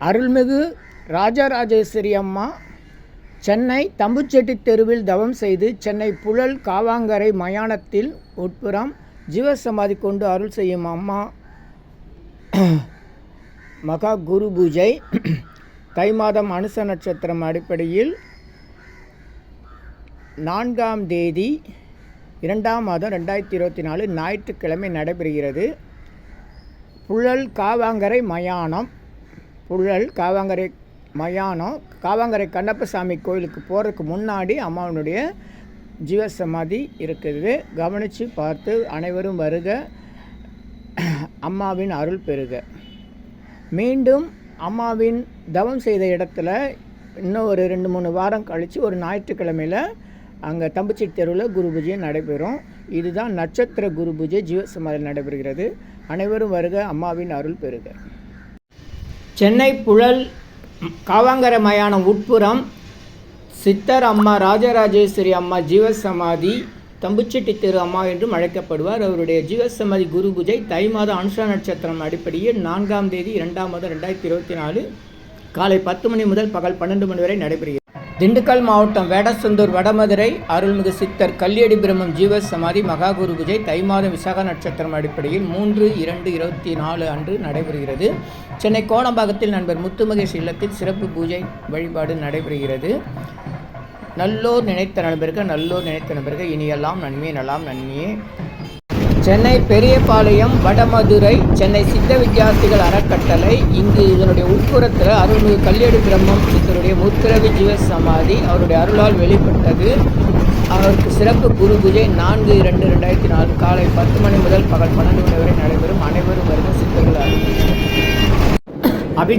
அருள்மிகு ராஜராஜேஸ்வரி அம்மா சென்னை தம்புச்செட்டி தெருவில் தவம் செய்து சென்னை புழல் காவாங்கரை மயானத்தில் உட்புறம் ஜீவசமாதி கொண்டு அருள் செய்யும் அம்மா மகா குரு பூஜை. தை மாதம் அனுச நட்சத்திரம் அடிப்படையில் நான்காம் தேதி இரண்டாம் மாதம் ரெண்டாயிரத்தி இருபத்தி நாலு ஞாயிற்றுக்கிழமை நடைபெறுகிறது. புழல் காவாங்கரை மயானம். புழல் காவாங்கரை மயானம். காவாங்கரை கண்ணப்பசாமி கோயிலுக்கு போகிறதுக்கு முன்னாடி அம்மாவனுடைய ஜீவசமாதி இருக்குது. கவனித்து பார்த்து அனைவரும் வருக. அம்மாவின் அருள் பெறுக மீண்டும் அம்மாவின் தவம் செய்த இடத்துல இன்னும் ஒரு ரெண்டு மூணு வாரம் கழித்து ஒரு ஞாயிற்றுக்கிழமையில் அங்கே தம்பிச்சி தெருவில் குரு பூஜை நடைபெறும். இதுதான் நட்சத்திர குரு பூஜை ஜீவசமாதியில் நடைபெறுகிறது. அனைவரும் வருக. அம்மாவின் அருள் பெறுக சென்னை புழல் காவாங்கர மயானம் உட்புறம் சித்தர் அம்மா ராஜராஜேஸ்வரி அம்மா ஜீவசமாதி தம்புச்செட்டி தெரு அம்மா என்றும் அழைக்கப்படுவார். அவருடைய ஜீவசமாதி குரு பூஜை தை மாதம் அனுஷா நட்சத்திரம் அடிப்படையில் நான்காம் தேதி இரண்டாம் மாதம் ரெண்டாயிரத்தி இருபத்தி நாலு காலை பத்து மணி முதல் பகல் பன்னெண்டு மணி வரை நடைபெறுகிறது. திண்டுக்கல் மாவட்டம் வேடசந்தூர் வடமதுரை அருள்மிகு சித்தர் கல்லியடி பிரம்மம் ஜீவ சமாதி மகாகுரு பூஜை தை மாதம் விசாக நட்சத்திரம் அடிப்படையில் மூன்று இரண்டு இருபத்தி நாலு அன்று நடைபெறுகிறது. சென்னை கோணம்பாக்கத்தில் நண்பர் முத்துமகேஷ் இல்லத்தில் சிறப்பு பூஜை வழிபாடு நடைபெறுகிறது. நல்லோர் நினைத்த நண்பர்கள் நல்லோர் நினைத்த நண்பர்கள் இனியெல்லாம் நன்மையே நலாம் நன்மையே. சென்னை பெரியபாளையம் வடமதுரை சென்னை சித்த வித்தியார்த்திகள் அறக்கட்டளை இங்கு இதனுடைய உட்புறத்தில் அருள்மிகு கல்யாடி பிரம்மம் சித்தருடைய முத்திரவி ஜீவ சமாதி அவருடைய அருளால் வெளிப்பட்டது. அவருக்கு சிறப்பு குரு பூஜை நான்கு இரண்டு ரெண்டாயிரத்தி நாலு காலை பத்து மணி முதல் பகல் பன்னெண்டு மணி வரை நடைபெறும் அனைவரும் வருக சித்தர்கள் அருள்